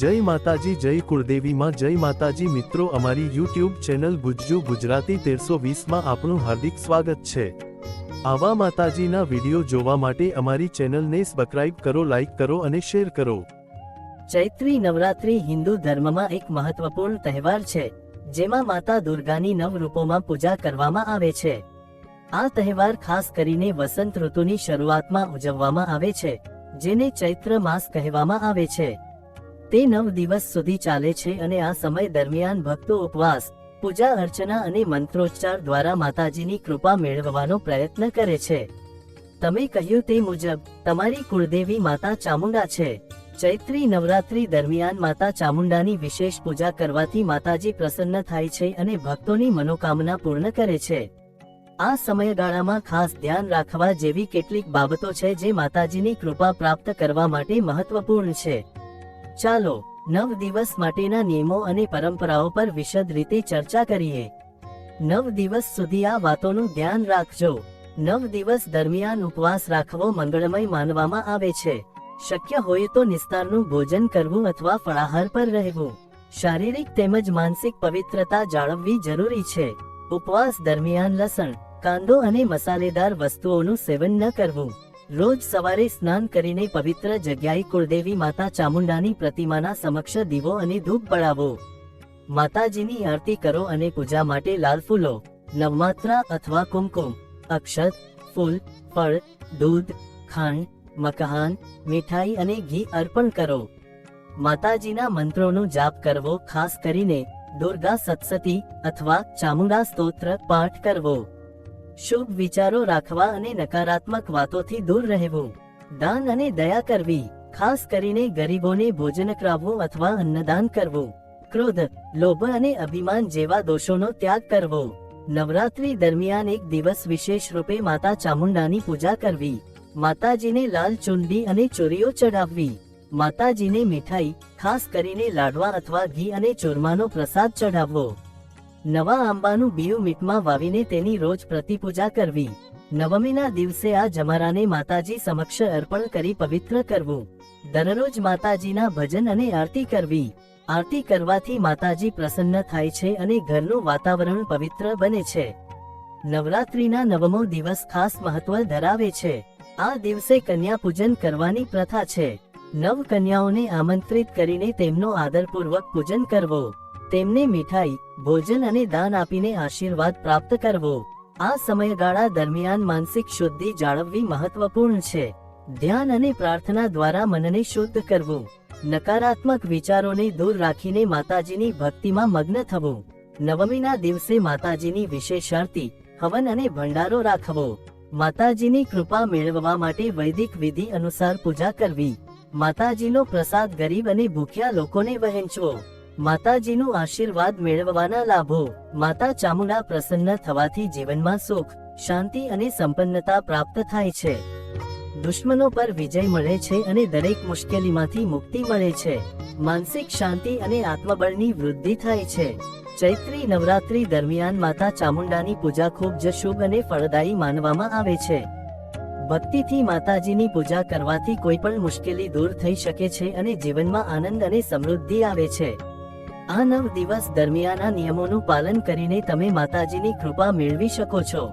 જય માતાજી, જય કુળદેવીમાં જય માતાજી મિત્રો, અમારી યુટ્યુબ ચેનલ ગુજ્જુ ગુજરાતી તેરસો વીસમાં આપનું હાર્દિક સ્વાગત છે. આવા માતાજીના વીડિયો જોવા માટે અમારી ચેનલને સબસ્ક્રાઇબ કરો લાઇક કરો અને શેર કરો. ચૈત્રી નવરાત્રી હિન્દુ ધર્મમાં એક મહત્વપૂર્ણ તહેવાર છે, જેમાં માતા દુર્ગાની નવ રૂપોમાં પૂજા કરવામાં આવે છે. આ તહેવાર ખાસ કરીને વસંત ઋતુની શરૂઆતમાં ઉજવવામાં આવે છે, જેને ચૈત્ર માસ કહેવામાં આવે છે. તે નવ દિવસ સુધી ચાલે છે અને આ સમય દરમિયાન ભક્તો ઉપવાસ, પૂજા અર્ચના અને મંત્રોચ્ચાર દ્વારા માતાજીની કૃપા મેળવવાનો પ્રયત્ન કરે છે. તમે કહ્યું તે મુજબ, તમારી કુળદેવી માતા ચામુંડા છે. ચૈત્રી નવરાત્રી દરમિયાન માતા ચામુંડાની વિશેષ પૂજા કરવાથી માતાજી પ્રસન્ન થાય છે અને ભક્તોની મનોકામના પૂર્ણ કરે છે. આ સમયગાળામાં ખાસ ધ્યાન રાખવા જેવી કેટલીક બાબતો છે જે માતાજીની કૃપા પ્રાપ્ત કરવા માટે મહત્વપૂર્ણ છે. ચાલો, નવ દિવસ માટેના નિયમો અને પરંપરાઓ પર વિશદ રીતે ચર્ચા કરીએ. નવ દિવસ સુધી આ વાતોનું ધ્યાન રાખજો. નવ દિવસ દરમિયાન ઉપવાસ રાખવો મંગળમય માનવામાં આવે છે. શક્ય હોય તો નિસ્તારનું ભોજન કરવું અથવા ફળાહાર પર રહેવું. શારીરિક તેમજ માનસિક પવિત્રતા જાળવવી જરૂરી છે. ઉપવાસ દરમિયાન લસણ, કાંદો અને મસાલેદાર વસ્તુઓનું સેવન ન કરવું. રોજ સવારે સ્નાન કરીને પવિત્ર જગ્યાએ કુળદેવી માતા ચામુંડાની પ્રતિમાના સમક્ષ દીવો અને ધૂપ બળાવો. માતાજીની આરતી કરો અને પૂજા માટે લાલ ફૂલો, નવમાત્રા અથવા કુમકુમ, અક્ષત, ફૂલ, ફળ, દૂધ, ખાંડ, મકાન, મીઠાઈ અને ઘી અર્પણ કરો. માતાજીના મંત્રોનો જાપ કરવો, ખાસ કરીને દુર્ગા સત્સતી અથવા ચામુંડા સ્તોત્ર પાઠ કરવો. શુભ વિચારો રાખવા અને નકારાત્મક વાતોથી દૂર રહેવું. દાન અને દયા કરવી, ખાસ કરીને ગરીબોને ભોજન કરાવવું અથવા અન્નદાન કરવું. ક્રોધ, લોભ અને અભિમાન જેવા દોષોનો ત્યાગ કરવો. નવરાત્રી દરમિયાન એક દિવસ વિશેષ રૂપે માતા ચામુંડાની પૂજા કરવી. માતાજીને લાલ ચુંડી અને ચોરીઓ ચડાવવી માતાજીને મીઠાઈ, ખાસ કરીને લાડવા અથવા ઘી અને ચૂરમાનો પ્રસાદ ચઢાવવો. નવા આંબાનું બીયું મીઠમાં વાવીને તેની રોજ પ્રતિપૂજા કરવી. નવમીના દિવસે આ જમારાને માતાજી સમક્ષ અર્પણ કરી પવિત્ર કરવું. દરરોજ માતાજીના ભજન અને આરતી કરવી. આરતી કરવાથી માતાજી પ્રસન્ન થાય છે અને ઘરનું વાતાવરણ પવિત્ર બને છે. નવરાત્રીના નવમો દિવસ ખાસ મહત્વ ધરાવે છે. આ દિવસે કન્યા પૂજન કરવાની પ્રથા છે. નવ કન્યાઓને આમંત્રિત કરીને તેમનો આદરપૂર્વક પૂજન કરવો. તેમને મીઠાઈ, ભોજન અને દાન આપીને આશીર્વાદ પ્રાપ્ત કરવો. આ સમયગાળા દરમિયાન માનસિક શુદ્ધિ જાળવવી મહત્વપૂર્ણ છે. ધ્યાન અને પ્રાર્થના દ્વારા મનને શુદ્ધ કરવું. નકારાત્મક વિચારોને દૂર રાખીને માતાજીની ભક્તિમાં મગ્ન થવું. નવમીના દિવસે માતાજીની વિશેષ આરતી હવન અને ભંડારો રાખવો. માતાજીની કૃપા મેળવવા માટે વૈદિક વિધિ અનુસાર પૂજા કરવી. માતાજીનો પ્રસાદ ગરીબ અને ભૂખ્યા લોકોને વહેંચવો. માતાજીનું આશીર્વાદ મેળવવાના લાભો. માતા ચામુંડા પ્રસન્ન થવાથી જીવનમાં સુખ, શાંતિ અને સંપન્નતા પ્રાપ્ત થાય છે. દુશ્મનો પર વિજય મળે છે અને દરેક મુશ્કેલીમાંથી મુક્તિ મળે છે. માનસિક શાંતિ અને આત્મબળની વૃદ્ધિ થાય છે. ચૈત્રી નવરાત્રી દરમિયાન માતા ચામુંડાની પૂજા ખૂબ જ શુભ અને ફળદાયી માનવામાં આવે છે. ભક્તિથી માતાજીની પૂજા કરવાથી કોઈ પણ મુશ્કેલી દૂર થઈ શકે છે અને જીવનમાં આનંદ અને સમૃદ્ધિ આવે છે. આ નવ દિવસ દરમિયાન નિયમોનું પાલન કરીને તમે માતાજીની કૃપા મેળવી શકો છો.